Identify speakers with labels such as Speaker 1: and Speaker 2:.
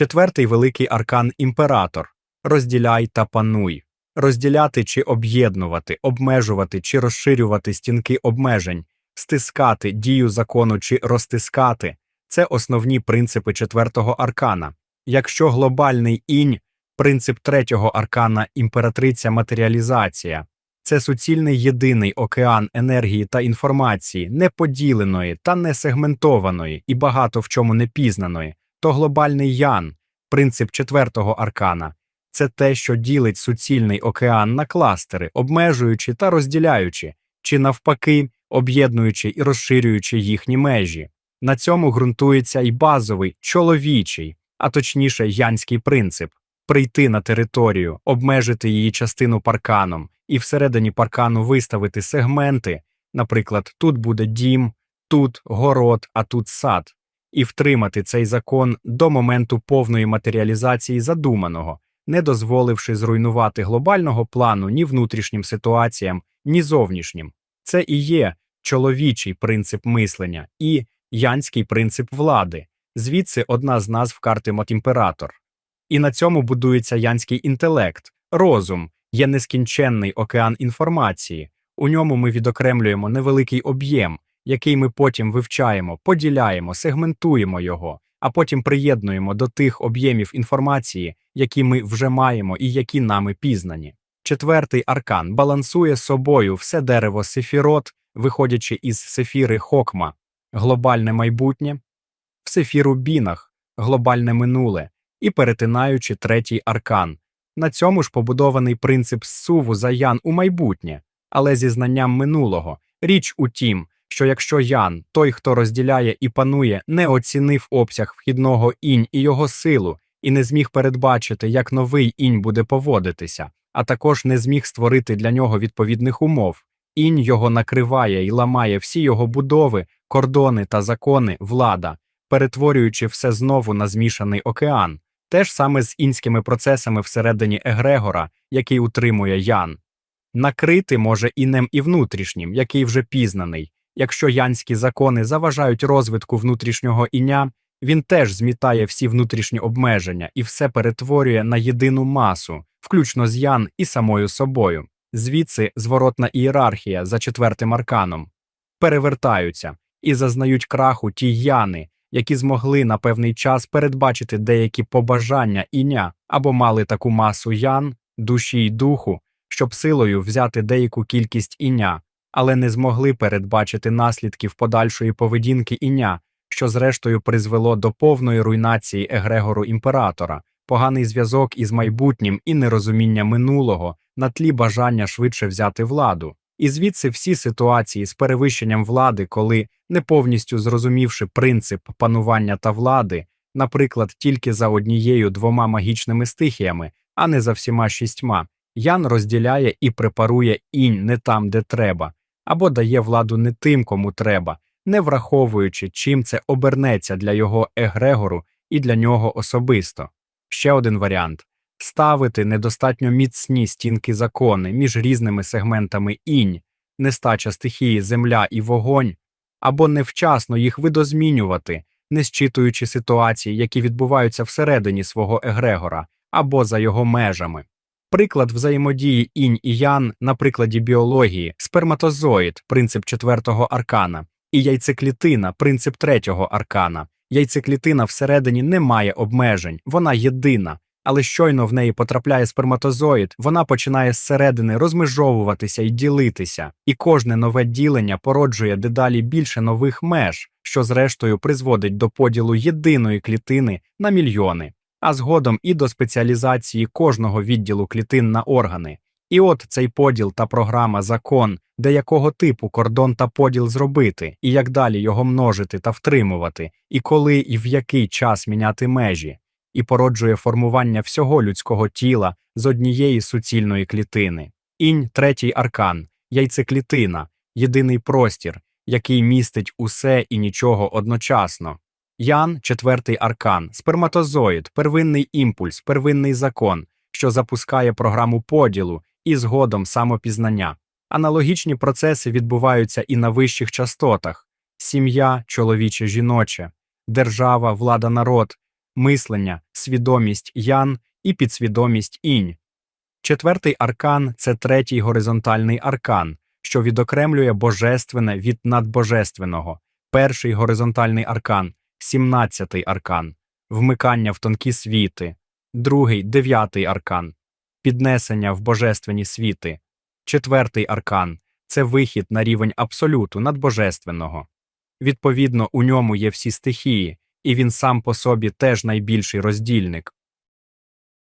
Speaker 1: Четвертий великий аркан імператор. Розділяй та пануй. Розділяти чи об'єднувати, обмежувати чи розширювати стінки обмежень, стискати дію закону чи розтискати. Це основні принципи четвертого аркана. Якщо глобальний інь, принцип третього аркана імператриця матеріалізація, це суцільний єдиний океан енергії та інформації, неподіленої та не сегментованої і багато в чому не пізнаної, то глобальний ян, принцип четвертого аркана, це те, що ділить суцільний океан на кластери, обмежуючи та розділяючи, чи навпаки, об'єднуючи і розширюючи їхні межі. На цьому ґрунтується й базовий чоловічий, а точніше янський принцип прийти на територію, обмежити її частину парканом і всередині паркану виставити сегменти, наприклад, тут буде дім, тут город, а тут сад, і втримати цей закон до моменту повної матеріалізації задуманого, не дозволивши зруйнувати глобального плану ні внутрішнім ситуаціям, ні зовнішнім. Це і є чоловічий принцип мислення і янський принцип влади, звідси одна з назв карти Мотімператор. І на цьому будується янський інтелект, розум, є нескінченний океан інформації. У ньому ми відокремлюємо невеликий об'єм, який ми потім вивчаємо, поділяємо, сегментуємо його, а потім приєднуємо до тих об'ємів інформації, які ми вже маємо і які нами пізнані. Четвертий аркан балансує собою все дерево сефірот, виходячи із сефіри Хокма, глобальне майбутнє, в сефіру бінах, глобальне минуле, і перетинаючи третій аркан. На цьому ж побудований принцип суву за ян у майбутнє, але зі знанням минулого. Річ у тім, що якщо Ян, той, хто розділяє і панує, не оцінив обсяг вхідного інь і його силу, і не зміг передбачити, як новий інь буде поводитися, а також не зміг створити для нього відповідних умов, інь його накриває і ламає всі його будови, кордони та закони, влада, перетворюючи все знову на змішаний океан, те ж саме з інськими процесами всередині Егрегора, який утримує Ян. Накрити може інем і внутрішнім, який вже пізнаний. Якщо янські закони заважають розвитку внутрішнього іня, він теж змітає всі внутрішні обмеження і все перетворює на єдину масу, включно з ян і самою собою. Звідси зворотна ієрархія за четвертим арканом перевертаються і зазнають краху ті яни, які змогли на певний час передбачити деякі побажання іня або мали таку масу ян, душі й духу, щоб силою взяти деяку кількість іня, але не змогли передбачити наслідків подальшої поведінки іня, що зрештою призвело до повної руйнації егрегору імператора, поганий зв'язок із майбутнім і нерозуміння минулого на тлі бажання швидше взяти владу. І звідси всі ситуації з перевищенням влади, коли, не повністю зрозумівши принцип панування та влади, наприклад, тільки за однією двома магічними стихіями, а не за всіма шістьма, Ян розділяє і препарує інь не там, де треба, або дає владу не тим, кому треба, не враховуючи, чим це обернеться для його егрегору і для нього особисто. Ще один варіант ставити недостатньо міцні стінки закони між різними сегментами інь, нестача стихії земля і вогонь, або невчасно їх видозмінювати, не щитуючи ситуації, які відбуваються всередині свого егрегора або за його межами. Приклад взаємодії інь і ян на прикладі біології, сперматозоїд, принцип четвертого аркана, і яйцеклітина, принцип третього аркана. Яйцеклітина всередині не має обмежень, вона єдина, але щойно в неї потрапляє сперматозоїд, вона починає зсередини розмежовуватися і ділитися, і кожне нове ділення породжує дедалі більше нових меж, що зрештою призводить до поділу єдиної клітини на мільйони а згодом і до спеціалізації кожного відділу клітин на органи. І от цей поділ та програма закон, де якого типу кордон та поділ зробити, і як далі його множити та втримувати, і коли і в який час міняти межі, і породжує формування всього людського тіла з однієї суцільної клітини. Інь третій аркан, яйцеклітина, єдиний простір, який містить усе і нічого одночасно. Ян четвертий аркан, сперматозоїд, первинний імпульс, первинний закон, що запускає програму поділу і згодом самопізнання. Аналогічні процеси відбуваються і на вищих частотах: сім'я, чоловіче, жіноче, держава, влада, народ, мислення, свідомість ян і підсвідомість інь. Четвертий аркан це третій горизонтальний аркан, що відокремлює божественне від надбожественного. Перший горизонтальний аркан, сімнадцятий аркан, вмикання в тонкі світи, другий дев'ятий аркан, піднесення в божественні світи, четвертий аркан це вихід на рівень абсолюту надбожественного. Відповідно, у ньому є всі стихії, і він сам по собі теж найбільший роздільник.